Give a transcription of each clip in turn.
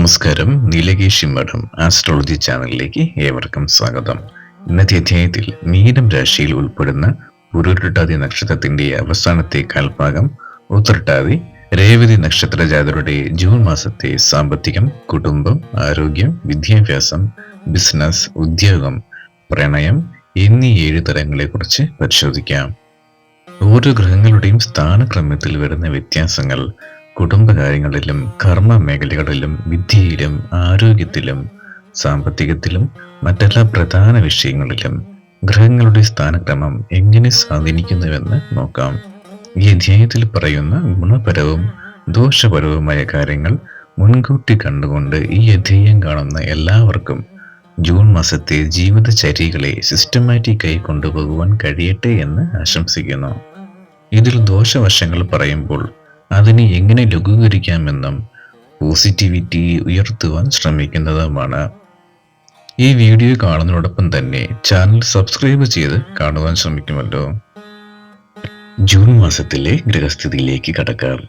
നമസ്കാരം. നീലകേശി മഠം ആസ്ട്രോളജി ചാനലിലേക്ക് ഏവർക്കും സ്വാഗതം. ഇന്നത്തെ അധ്യായത്തിൽ മീനം രാശിയിൽ ഉൾപ്പെടുന്ന ഉരുട്ടാതി നക്ഷത്രത്തിന്റെ അവസാനത്തെ കാൽഭാഗം ഉത്രട്ടാതി രേവതി നക്ഷത്ര ജാതരുടെ ജൂൺ മാസത്തെ സാമ്പത്തികം കുടുംബം ആരോഗ്യം വിദ്യാഭ്യാസം ബിസിനസ് ഉദ്യോഗം പ്രണയം എന്നീ ഏഴ് തരങ്ങളെക്കുറിച്ച് പരിശോധിക്കാം. ഓരോ ഗ്രഹങ്ങളുടെയും സ്ഥാനക്രമത്തിൽ വരുന്ന വ്യത്യാസങ്ങൾ കുടുംബകാര്യങ്ങളിലും കർമ്മ മേഖലകളിലും വിദ്യയിലും ആരോഗ്യത്തിലും സാമ്പത്തികത്തിലും മറ്റെല്ലാ പ്രധാന വിഷയങ്ങളിലും ഗ്രഹങ്ങളുടെ സ്ഥാനക്രമം എങ്ങനെ സ്വാധീനിക്കുന്നുവെന്ന് നോക്കാം. ഈ അധ്യായത്തിൽ പറയുന്ന ഗുണപരവും ദോഷപരവുമായ കാര്യങ്ങൾ മുൻകൂട്ടി കണ്ടുകൊണ്ട് ഈ അധ്യായം കാണുന്ന എല്ലാവർക്കും ജൂൺ മാസത്തെ ജീവിതചര്യകളെ സിസ്റ്റമാറ്റിക്കായി കൊണ്ടുപോകുവാൻ കഴിയട്ടെ എന്ന് ആശംസിക്കുന്നു. ഇതിൽ ദോഷവശങ്ങൾ പറയുമ്പോൾ അതിനെ എങ്ങനെ ലഘൂകരിക്കാമെന്നും പോസിറ്റിവിറ്റി ഉയർത്തുവാൻ ശ്രമിക്കുന്നതുമാണ്. ഈ വീഡിയോ കാണുന്നതോടൊപ്പം തന്നെ ചാനൽ സബ്സ്ക്രൈബ് ചെയ്ത് കാണുവാൻ ശ്രമിക്കുമല്ലോ. ജൂൺ മാസത്തിലെ ഗ്രഹസ്ഥിതിയിലേക്ക് കടക്കാം.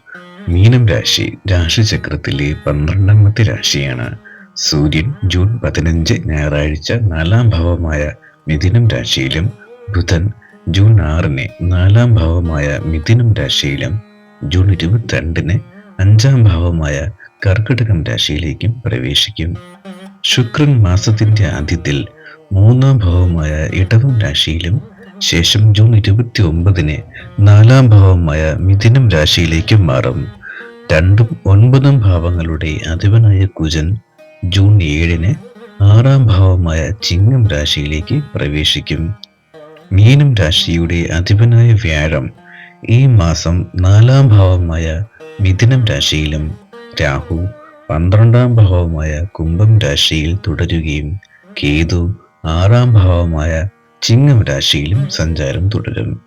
മീനം രാശി രാശിചക്രത്തിലെ പന്ത്രണ്ടാമത്തെ രാശിയാണ്. സൂര്യൻ ജൂൺ പതിനഞ്ച് ഞായറാഴ്ച നാലാം ഭാവമായ മിഥുനം രാശിയിലും ബുധൻ ജൂൺ ആറിന് നാലാം ഭാവമായ മിഥുനം രാശിയിലും ജൂൺ ഇരുപത്തിരണ്ടിന് അഞ്ചാം ഭാവമായ കർക്കിടകം രാശിയിലേക്കും പ്രവേശിക്കും. ശുക്രൻ മാസത്തിന്റെ ആദ്യത്തിൽ മൂന്നാം ഭാവമായ ഇടവം രാശിയിലും ശേഷം ജൂൺ ഇരുപത്തി ഒമ്പതിന് നാലാം ഭാവമായ മിഥുനം രാശിയിലേക്കും മാറും. രണ്ടും ഒൻപതും ഭാവങ്ങളുടെ അധിപനായ കുജൻ ജൂൺ ഏഴിന് ആറാം ഭാവമായ ചിങ്ങം രാശിയിലേക്ക് പ്രവേശിക്കും. മീനം രാശിയുടെ അധിപനായ വ്യാഴം ഈ മാസം നാലാം ഭാവമായ മിഥുനം രാശിയിലും രാഹു പന്ത്രണ്ടാം ഭാവമായ കുംഭം രാശിയിൽ തുടരുകയും കേതു ആറാം ഭാവമായ ചിങ്ങം രാശിയിലും സഞ്ചാരം തുടരും.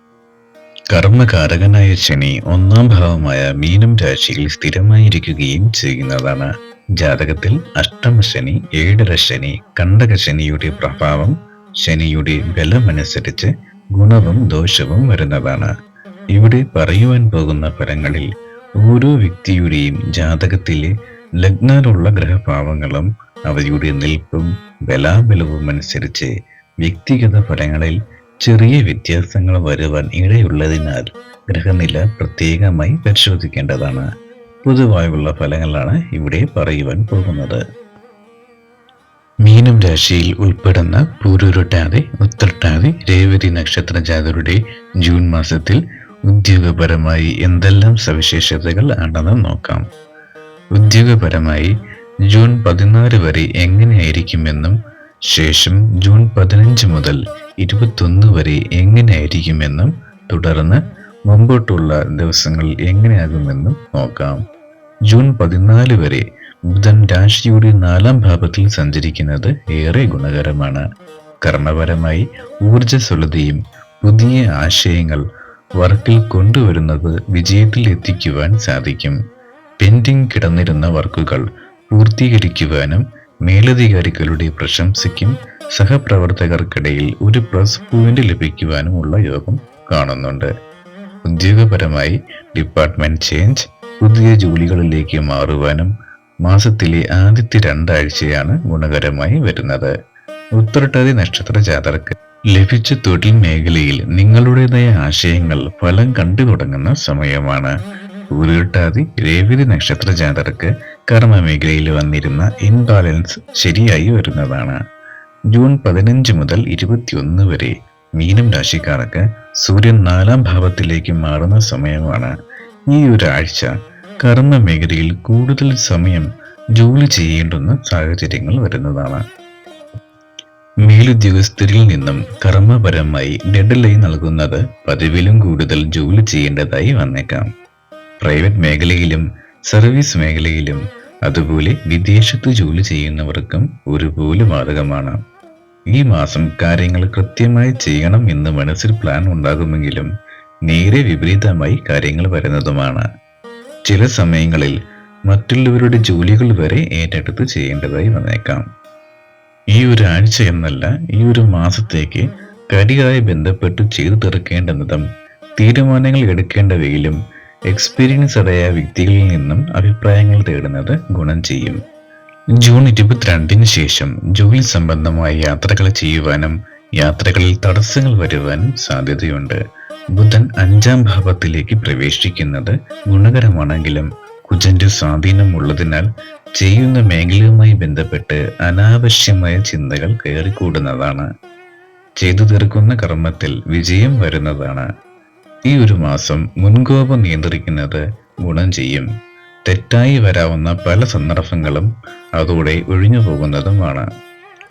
കർമ്മകാരകനായ ശനി ഒന്നാം ഭാവമായ മീനം രാശിയിൽ സ്ഥിരമായിരിക്കുകയും ചെയ്യുന്നതാണ്. ജാതകത്തിൽ അഷ്ടമശനി ഏഴര ശനി കണ്ടക ശനിയുടെ പ്രഭാവം ശനിയുടെ ബലമനുസരിച്ച് ഗുണവും ദോഷവും വരുന്നതാണ്. ഇവിടെ പറയുവാൻ പോകുന്ന ഫലങ്ങളിൽ ഓരോ വ്യക്തിയുടെയും ജാതകത്തിലെ ലഗ്നാലുള്ള ഗ്രഹഭാവങ്ങളും അവയുടെ നിൽപ്പും ബലാബലവും അനുസരിച്ച് വ്യക്തിഗത ഫലങ്ങളിൽ ചെറിയ വ്യത്യാസങ്ങൾ വരുവാൻ ഇടയുള്ളതിനാൽ ഗ്രഹനില പ്രത്യേകമായി പരിശോധിക്കേണ്ടതാണ്. പൊതുവായുള്ള ഫലങ്ങളാണ് ഇവിടെ പറയുവാൻ പോകുന്നത്. മീനം രാശിയിൽ ഉൾപ്പെടുന്ന പൂരുരുട്ടാതെ ഉത്തരട്ടാതെ രേവതി നക്ഷത്ര ജാതരുടെ ജൂൺ മാസത്തിൽ ഉദ്യോഗപരമായി എന്തെല്ലാം സവിശേഷതകൾ ആണെന്ന് നോക്കാം. ഉദ്യോഗപരമായി ജൂൺ പതിനാല് വരെ എങ്ങനെയായിരിക്കുമെന്നും ശേഷം ജൂൺ പതിനഞ്ച് മുതൽ ഇരുപത്തൊന്ന് വരെ എങ്ങനെയായിരിക്കുമെന്നും തുടർന്ന് മുമ്പോട്ടുള്ള ദിവസങ്ങൾ എങ്ങനെയാകുമെന്നും നോക്കാം. ജൂൺ പതിനാല് വരെ ബുധൻ രാശിയുടെ നാലാം ഭാവത്തിൽ സഞ്ചരിക്കുന്നത് ഏറെ ഗുണകരമാണ്. കർമ്മപരമായി ഊർജസ്വലതയും പുതിയ ആശയങ്ങൾ വർക്കിൽ കൊണ്ടുവരുന്നത് വിജയത്തിൽ എത്തിക്കുവാൻ സാധിക്കും. പെൻഡിങ് കിടന്നിരുന്ന വർക്കുകൾ പൂർത്തീകരിക്കുവാനും മേലധികാരികളുടെ പ്രശംസയ്ക്കും സഹപ്രവർത്തകർക്കിടയിൽ ഒരു പ്ലസ് പോയിന്റ് ലഭിക്കുവാനുമുള്ള യോഗം കാണുന്നുണ്ട്. ഉദ്യോഗപരമായി ഡിപ്പാർട്ട്മെന്റ് ചേഞ്ച് പുതിയ ജോലികളിലേക്ക് മാറുവാനും മാസത്തിലെ ആദ്യത്തെ രണ്ടാഴ്ചയാണ് ഗുണകരമായി വരുന്നത്. ഉത്രട്ടാതി നക്ഷത്ര ജാതർക്ക് ലഭിച്ച തൊഴിൽ മേഖലയിൽ നിങ്ങളുടേതായ ആശയങ്ങൾ ഫലം കണ്ടു തുടങ്ങുന്ന സമയമാണ്. ഉരുട്ടാതി രേവതി നക്ഷത്ര ജാതർക്ക് കർമ്മ മേഖലയിൽ വന്നിരുന്ന ഇൻബാലൻസ് ശരിയായി വരുന്നതാണ്. ജൂൺ പതിനഞ്ച് മുതൽ ഇരുപത്തിയൊന്ന് വരെ മീനം രാശിക്കാർക്ക് സൂര്യൻ നാലാം ഭാവത്തിലേക്ക് മാറുന്ന സമയമാണ്. ഈ ഒരാഴ്ച കർമ്മ മേഖലയിൽ കൂടുതൽ സമയം ജോലി ചെയ്യേണ്ടുന്ന സാഹചര്യങ്ങൾ വരുന്നതാണ്. മേലുദ്യോഗസ്ഥരിൽ നിന്നും കർമ്മപരമായി ഡെഡ് ലൈൻ നൽകുന്നത് പതിവിലും കൂടുതൽ ജോലി ചെയ്യേണ്ടതായി വന്നേക്കാം. പ്രൈവറ്റ് മേഖലയിലും സർവീസ് മേഖലയിലും അതുപോലെ വിദേശത്ത് ജോലി ചെയ്യുന്നവർക്കും ഒരുപോലെ ബാധകമാണ്. ഈ മാസം കാര്യങ്ങൾ കൃത്യമായി ചെയ്യണം എന്ന് മനസ്സിൽ പ്ലാൻ ഉണ്ടാകുമെങ്കിലും നേരെ വിപരീതമായി കാര്യങ്ങൾ വരുന്നതുമാണ്. ചില സമയങ്ങളിൽ മറ്റുള്ളവരുടെ ജോലികൾ വരെ ഏറ്റെടുത്ത് ചെയ്യേണ്ടതായി വന്നേക്കാം. ഈ ഒരു ആഴ്ച എന്നല്ല ഈ ഒരു മാസത്തേക്ക് കരിയായി ബന്ധപ്പെട്ട് ചെയ്തു തീർക്കേണ്ടുന്നതും തീരുമാനങ്ങൾ എടുക്കേണ്ടവയിലും എക്സ്പീരിയൻസ് അടയ വ്യക്തികളിൽ നിന്നും അഭിപ്രായങ്ങൾ തേടുന്നത് ഗുണം ചെയ്യും. ജൂൺ ഇരുപത്തിരണ്ടിന് ശേഷം ജോലി സംബന്ധമായ യാത്രകൾ ചെയ്യുവാനും യാത്രകളിൽ തടസ്സങ്ങൾ വരുവാനും സാധ്യതയുണ്ട്. ബുധൻ അഞ്ചാം ഭാവത്തിലേക്ക് പ്രവേശിക്കുന്നത് ഗുണകരമാണെങ്കിലും കുജന്റെ സ്വാധീനം ഉള്ളതിനാൽ ചെയ്യുന്ന മേഖലയുമായി ബന്ധപ്പെട്ട് അനാവശ്യമായ ചിന്തകൾ കയറിക്കൂടുന്നതാണ്. ചെയ്തു തീർക്കുന്ന കർമ്മത്തിൽ വിജയം വരുന്നതാണ്. ഈ ഒരു മാസം മുൻകോപം നിയന്ത്രിക്കുന്നത് ഗുണം ചെയ്യും. തെറ്റായി വരാവുന്ന പല സന്ദർഭങ്ങളും അതോടെ ഒഴിഞ്ഞു പോകുന്നതുമാണ്.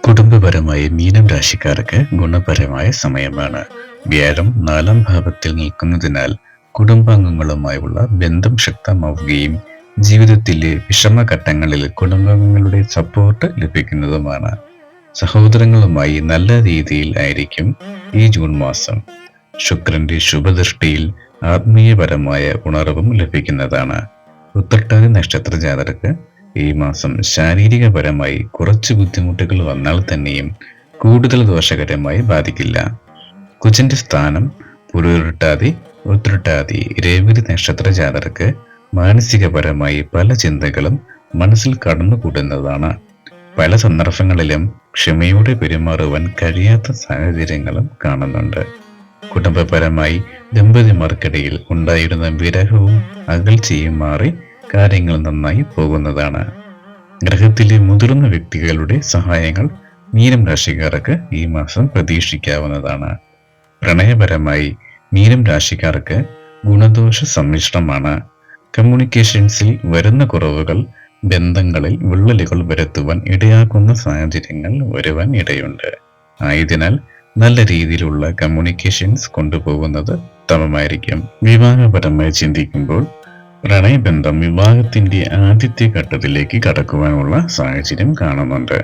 കുടുംബപരമായി മീനം രാശിക്കാർക്ക് ഗുണപരമായ സമയമാണ്. വ്യാഴം നാലാം ഭാവത്തിൽ നിൽക്കുന്നതിനാൽ കുടുംബാംഗങ്ങളുമായുള്ള ബന്ധം ശക്തമാവുകയും ജീവിതത്തിലെ വിഷമഘട്ടങ്ങളിൽ കുടുംബാംഗങ്ങളുടെ സപ്പോർട്ട് ലഭിക്കുന്നതുമാണ്. സഹോദരങ്ങളുമായി നല്ല രീതിയിൽ ആയിരിക്കും ഈ ജൂൺ മാസം. ശുക്രന്റെ ശുഭദൃഷ്ടിയിൽ ആത്മീയപരമായ ഉണർവും ലഭിക്കുന്നതാണ്. ഉത്രട്ടാതി നക്ഷത്ര ജാതകർക്ക് ഈ മാസം ശാരീരികപരമായി കുറച്ച് ബുദ്ധിമുട്ടുകൾ വന്നാൽ തന്നെയും കൂടുതൽ ദോഷകരമായി ബാധിക്കില്ല. കുജന്റെ സ്ഥാനം പുരുരുട്ടാതി ഉത്രട്ടാതി രേവതി നക്ഷത്ര ജാതകർക്ക് മാനസികപരമായി പല ചിന്തകളും മനസ്സിൽ കടന്നുകൂടുന്നതാണ്. പല സന്ദർഭങ്ങളിലും ക്ഷമയോടെ പെരുമാറുവാൻ കഴിയാത്ത സാഹചര്യങ്ങളും കാണുന്നുണ്ട്. കുടുംബപരമായി ദമ്പതിമാർക്കിടയിൽ ഉണ്ടായിരുന്ന വിരഹവും അകൽച്ചയും മാറി കാര്യങ്ങൾ നന്നായി പോകുന്നതാണ്. ഗ്രഹത്തിലെ മുതിർന്ന വ്യക്തികളുടെ സഹായങ്ങൾ മീനം രാശിക്കാർക്ക് ഈ മാസം പ്രതീക്ഷിക്കാവുന്നതാണ്. പ്രണയപരമായി മീനം രാശിക്കാർക്ക് ഗുണദോഷ സമ്മിശ്രമാണ്. കമ്മ്യൂണിക്കേഷൻസിൽ വരുന്ന കുറവുകൾ ബന്ധങ്ങളിൽ വിള്ളലുകൾ വരുത്തുവാൻ ഇടയാക്കുന്ന സാഹചര്യങ്ങൾ വരുവാൻ ഇടയുണ്ട്. ആയതിനാൽ നല്ല രീതിയിലുള്ള കമ്മ്യൂണിക്കേഷൻസ് കൊണ്ടുപോകുന്നത് ഉത്തമമായിരിക്കും. വിവാഹപരമായി ചിന്തിക്കുമ്പോൾ പ്രണയബന്ധം വിവാഹത്തിന്റെ ആദ്യത്തെ ഘട്ടത്തിലേക്ക് കടക്കുവാനുള്ള സാഹചര്യം കാണുന്നുണ്ട്.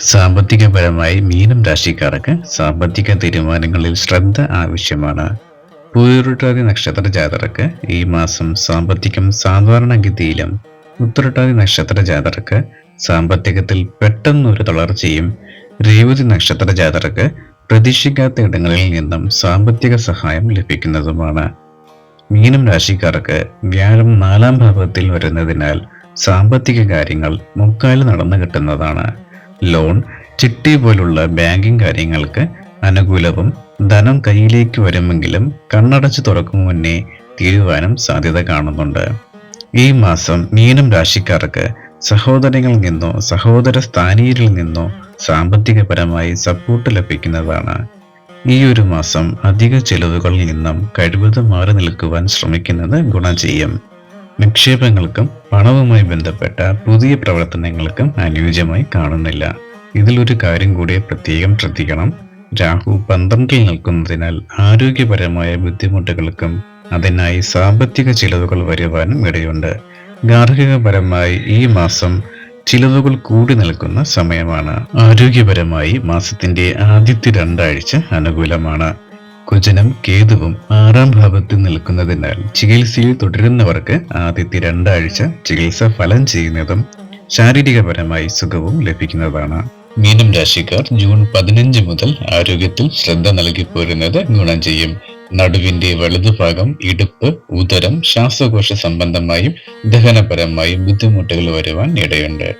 സാമ്പത്തികപരമായി മീനം രാശിക്കാർക്ക് സാമ്പത്തിക തീരുമാനങ്ങളിൽ ശ്രദ്ധ ആവശ്യമാണ്. പൂരുട്ടാതി നക്ഷത്ര ജാതർക്ക് ഈ മാസം സാമ്പത്തികം സാധാരണഗതിയിലും ഉത്തരട്ടാതി നക്ഷത്ര ജാതർക്ക് സാമ്പത്തികത്തിൽ പെട്ടെന്നൊരു തളർച്ചയും രേവതി നക്ഷത്ര ജാതർക്ക് പ്രതീക്ഷിക്കാത്ത ഇടങ്ങളിൽ നിന്നും സാമ്പത്തിക സഹായം ലഭിക്കുന്നതുമാണ്. മീനം രാശിക്കാർക്ക് വ്യാഴം നാലാം ഭാവത്തിൽ വരുന്നതിനാൽ സാമ്പത്തിക കാര്യങ്ങൾ മുക്കാൽ നടന്നു കിട്ടുന്നതാണ്. ലോൺ ചിട്ടി പോലുള്ള ബാങ്കിംഗ് കാര്യങ്ങൾക്ക് അനുകൂലവും ധനം കയ്യിലേക്ക് വരുമെങ്കിലും കണ്ണടച്ച് തുറക്കും മുന്നേ തീരുവാനും സാധ്യത കാണുന്നുണ്ട്. ഈ മാസം മീനം രാശിക്കാർക്ക് സഹോദരങ്ങളിൽ നിന്നോ സഹോദര സ്ഥാനീയരിൽ നിന്നോ സാമ്പത്തികപരമായി സപ്പോർട്ട് ലഭിക്കുന്നതാണ്. ഈ ഒരു മാസം അധിക ചെലവുകളിൽ നിന്നും കഴിവതും മാറി നിൽക്കുവാൻ ശ്രമിക്കുന്നത് ഗുണം ചെയ്യും. നിക്ഷേപങ്ങൾക്കും പണവുമായി ബന്ധപ്പെട്ട പുതിയ പ്രവർത്തനങ്ങൾക്കും അനുയോജ്യമായി കാണുന്നില്ല. ഇതിലൊരു കാര്യം കൂടി പ്രത്യേകം ശ്രദ്ധിക്കണം. രാഹു പന്ത്രണ്ടിൽ നിൽക്കുന്നതിനാൽ ആരോഗ്യപരമായ ബുദ്ധിമുട്ടുകൾക്കും അതിനായി സാമ്പത്തിക ചിലവുകൾ വരുവാനും ഇടയുണ്ട്. ഗാർഹികപരമായി ഈ മാസം ചിലവുകൾ കൂടി നിൽക്കുന്ന സമയമാണ്. ആരോഗ്യപരമായി മാസത്തിന്റെ ആദ്യത്തെ രണ്ടാഴ്ച അനുകൂലമാണ്. കുജനം കേതുവും ആറാം ഭാവത്തിൽ നിൽക്കുന്നതിനാൽ ചികിത്സയിൽ തുടരുന്നവർക്ക് ആദ്യത്തെ രണ്ടാഴ്ച ചികിത്സ ഫലം ചെയ്യുന്നതും ശാരീരികപരമായി സുഖവും ലഭിക്കുന്നതാണ്. മീനം രാശിക്കാർ ജൂൺ പതിനഞ്ച് മുതൽ ആരോഗ്യത്തിൽ ശ്രദ്ധ നൽകി പോരുന്നത് ഗുണം ചെയ്യും. നടുവിന്റെ വലതുഭാഗം ഇടുപ്പ് ഉദരം ശ്വാസകോശ സംബന്ധമായും ദഹനപരമായും ബുദ്ധിമുട്ടുകൾ വരുവാൻ ഇടയുണ്ട്.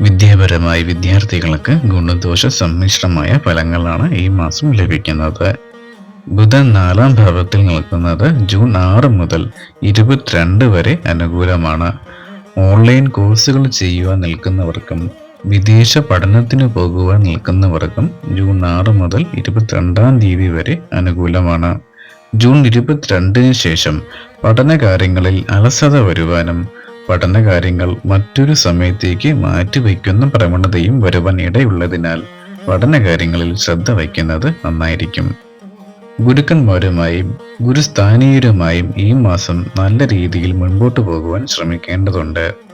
വിദ്യാപരമായി വിദ്യാർത്ഥികൾക്ക് ഗുണദോഷ സമ്മിശ്രമായ ഫലങ്ങളാണ് ഈ മാസം ലഭിക്കുന്നത്. ബുധൻ നാലാം ഭാവത്തിൽ നിൽക്കുന്നത് ജൂൺ ആറ് മുതൽ ഇരുപത്തിരണ്ട് വരെ അനുകൂലമാണ്. ഓൺലൈൻ കോഴ്സുകൾ ചെയ്യുവാൻ നിൽക്കുന്നവർക്കും വിദേശ പഠനത്തിന് പോകുവാൻ നിൽക്കുന്നവർക്കും ജൂൺ ആറ് മുതൽ ഇരുപത്തിരണ്ടാം തീയതി വരെ അനുകൂലമാണ്. ജൂൺ ഇരുപത്തിരണ്ടിന് ശേഷം പഠനകാര്യങ്ങളിൽ അലസത വരുവാനും പഠനകാര്യങ്ങൾ മറ്റൊരു സമയത്തേക്ക് മാറ്റിവെക്കുന്ന പ്രവണതയും വരുവാൻ ഇടയുള്ളതിനാൽ പഠനകാര്യങ്ങളിൽ ശ്രദ്ധ വയ്ക്കുന്നത് നന്നായിരിക്കും. ഗുരുക്കന്മാരുമായും ഗുരുസ്ഥാനീയരുമായും ഈ മാസം നല്ല രീതിയിൽ മുൻപോട്ട് പോകുവാൻ ശ്രമിക്കേണ്ടതുണ്ട്.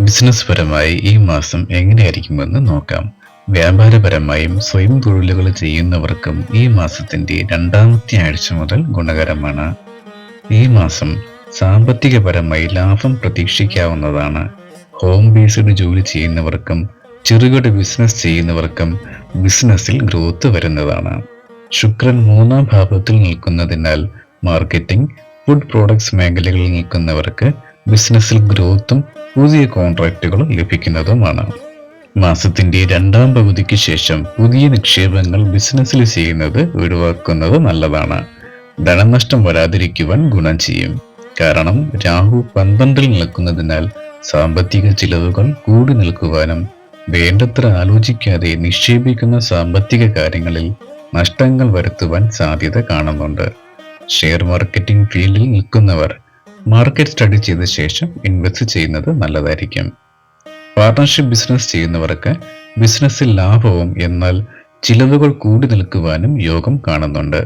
ബിസിനസ് പരമായി ഈ മാസം എങ്ങനെയായിരിക്കുമെന്ന് നോക്കാം. വ്യാപാരപരമായും സ്വയം തൊഴിലുകൾ ചെയ്യുന്നവർക്കും ഈ മാസത്തിന്റെ രണ്ടാമത്തെ ആഴ്ച മുതൽ ഗുണകരമാണ്. ഈ മാസം സാമ്പത്തികപരമായി ലാഭം പ്രതീക്ഷിക്കാവുന്നതാണ്. ഹോം ബേസ്ഡ് ജോലി ചെയ്യുന്നവർക്കും ചെറുകിട ബിസിനസ് ചെയ്യുന്നവർക്കും ബിസിനസ്സിൽ ഗ്രോത്ത് വരുന്നതാണ്. ശുക്രൻ മൂന്നാം ഭാവത്തിൽ നിൽക്കുന്നതിനാൽ മാർക്കറ്റിംഗ് ഫുഡ് പ്രോഡക്ട്സ് മേഖലകളിൽ നിൽക്കുന്നവർക്ക് ബിസിനസ്സിൽ ഗ്രോത്തും പുതിയ കോൺട്രാക്റ്റുകൾ ലഭിക്കുന്നതുമാണ്. മാസത്തിന്റെ രണ്ടാം പകുതിക്ക് ശേഷം പുതിയ നിക്ഷേപങ്ങൾ ബിസിനസ്സിൽ ചെയ്യുന്നത് ഒഴിവാക്കുന്നത് നല്ലതാണ്. ധനനഷ്ടം വരാതിരിക്കുവാൻ ഗുണം ചെയ്യും. കാരണം രാഹു പന്ത്രണ്ടിൽ നിൽക്കുന്നതിനാൽ സാമ്പത്തിക ചിലവുകൾ കൂടി നിൽക്കുവാനും വേണ്ടത്ര ആലോചിക്കാതെ നിക്ഷേപിക്കുന്ന സാമ്പത്തിക കാര്യങ്ങളിൽ നഷ്ടങ്ങൾ വരുത്തുവാൻ സാധ്യത കാണുന്നുണ്ട്. ഷെയർ മാർക്കറ്റിംഗ് ഫീൽഡിൽ നിൽക്കുന്നവർ മാർക്കറ്റ് സ്റ്റഡി ചെയ്ത ശേഷം ഇൻവെസ്റ്റ് ചെയ്യുന്നത് നല്ലതായിരിക്കും. പാർട്ണർഷിപ്പ് ബിസിനസ് ചെയ്യുന്നവർക്ക് ബിസിനസ്സിൽ ലാഭവും എന്നാൽ ചിലവുകൾ കൂടി നിൽക്കുവാനും യോഗം കാണുന്നുണ്ട്.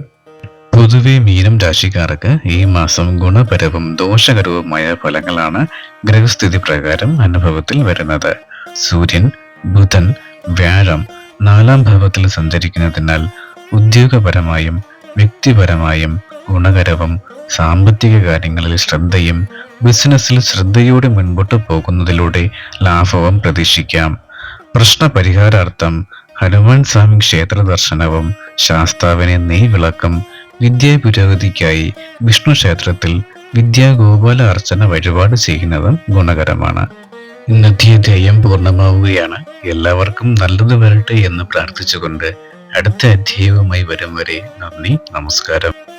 പൊതുവെ മീനം രാശിക്കാർക്ക് ഈ മാസം ഗുണപരവും ദോഷകരവുമായ ഫലങ്ങളാണ് ഗ്രഹസ്ഥിതി പ്രകാരം അനുഭവത്തിൽ വരുന്നത്. സൂര്യൻ ബുധൻ വ്യാഴം നാലാം ഭാവത്തിൽ സഞ്ചരിക്കുന്നതിനാൽ ഉദ്യോഗപരമായും വ്യക്തിപരമായും ഗുണകരവും സാമ്പത്തിക കാര്യങ്ങളിൽ ശ്രദ്ധയും ബിസിനസ്സിൽ ശ്രദ്ധയോടെ മുൻപോട്ട് പോകുന്നതിലൂടെ ലാഭവും പ്രതീക്ഷിക്കാം. പ്രശ്ന പരിഹാരാർത്ഥം ഹനുമാൻ സ്വാമി ക്ഷേത്ര ദർശനവും ശാസ്താവിനെ നെയ്വിളക്കും വിദ്യാപുരോഗതിക്കായി വിഷ്ണു ക്ഷേത്രത്തിൽ വിദ്യാഗോപാല അർച്ചന വഴിപാട് ചെയ്യുന്നതും ഗുണകരമാണ്. ഇന്നത്തെ അധ്യായം പൂർണമാവുകയാണ്. എല്ലാവർക്കും നല്ലത് വരട്ടെ എന്ന് പ്രാർത്ഥിച്ചുകൊണ്ട് അടുത്ത അധ്യായവുമായി വരും വരെ നന്ദി നമസ്കാരം.